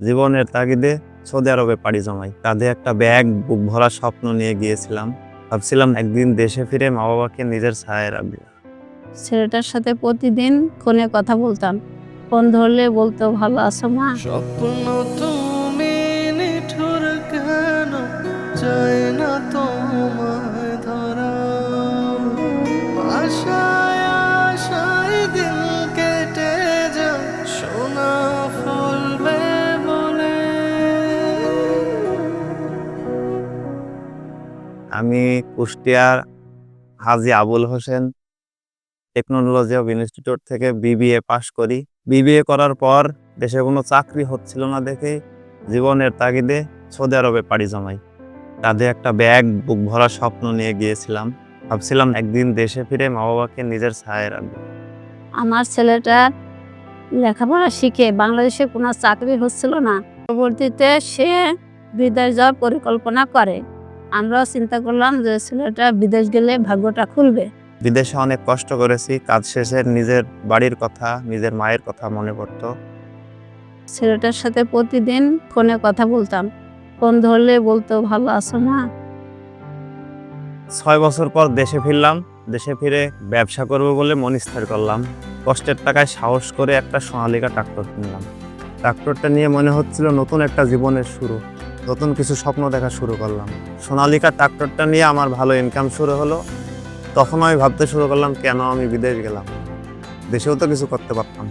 জীবনের তাগিদে সৌদি আরবে পাড়ি জমাই। তাদের একটা ব্যাগ বুক ভরা স্বপ্ন নিয়ে গিয়েছিলাম। ভাবছিলাম একদিন দেশে ফিরে মা বাবাকে নিজের ছায়ায় রাখবে। ছেলেটার সাথে প্রতিদিন ফোনে কথা বলতাম। ফোন ধরলে বলতো ভালো আছো মা? স্বপ্ন আমি কুষ্টিয়ার Haji Abul Hossain technology of institute থেকে বিবিএ পাশ করি। বিবিএ করার পর দেশে কোনো চাকরি হচ্ছিল না দেখে জীবনের তাগিদে সৌদি আরবে পাড়ি জমাই। কাঁধে একটা ব্যাগ, বুক ভরা স্বপ্ন নিয়ে গিয়েছিলাম। ভাবছিলাম একদিন দেশে ফিরে মা বাবাকে নিজের ছায়ায় রাখব। আমার ছেলেটা লেখাপড়া শিখে বাংলাদেশে কোনো চাকরি হচ্ছিল না। পরবর্তীতে সে বিদেশ যাওয়ার পরিকল্পনা করে। আমরাও চিন্তা করলাম যে ছেলেটা বিদেশ গেলে ভাগ্যটা খুলবে। বিদেশে অনেক কষ্ট করেছি কাজ শেষে নিজের বাড়ির কথা নিজের মায়ের কথা মনে পড়তো। ছেলেটার সাথে প্রতিদিন ফোনে কথা বলতাম। ফোন ধরলে বলতো ভালো আছো না? ছয় বছর পর দেশে ফিরলাম দেশে ফিরে ব্যবসা করব বলে মন স্থির করলাম। কষ্টের টাকায় সাহস করে একটা সোনালিকা ট্রাক্টর কিনলাম। ট্রাক্টরটা নিয়ে মনে হচ্ছিল নতুন একটা জীবনের শুরু। নতুন কিছু স্বপ্ন দেখা শুরু করলাম। সোনালিকা ট্রাক্টরটা নিয়ে আমার ভালো ইনকাম শুরু হলো। তখন আমি ভাবতে শুরু করলাম, কেন আমি বিদেশ গেলাম? দেশেও তো কিছু করতে পারতাম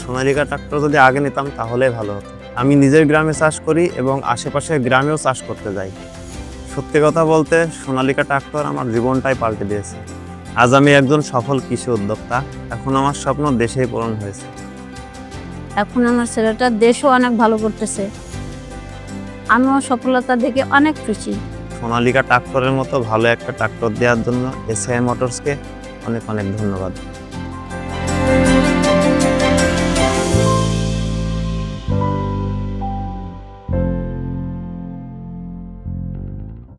সোনালিকা ট্রাক্টর যদি আগে নিতাম, তাহলেই ভালো হতো। আমি নিজের গ্রামে চাষ করি এবং আশেপাশের গ্রামেও চাষ করতে যাই। সত্যি কথা বলতে, সোনালিকা ট্রাক্টর আমার জীবনটাই পাল্টে দিয়েছে। আজ আমি একজন সফল কৃষি উদ্যোক্তা। এখন আমার স্বপ্ন দেশেই পূরণ হয়েছে। এখন আমার ছেলেটা দেশও অনেক ভালো করতেছে। আমিও সফলতা দেখে অনেক খুশি। সোনালিকা ট্রাক্টরের মতো ভালো একটা ট্রাক্টর দেওয়ার জন্য এসআই মোটরসকে অনেক অনেক ধন্যবাদ।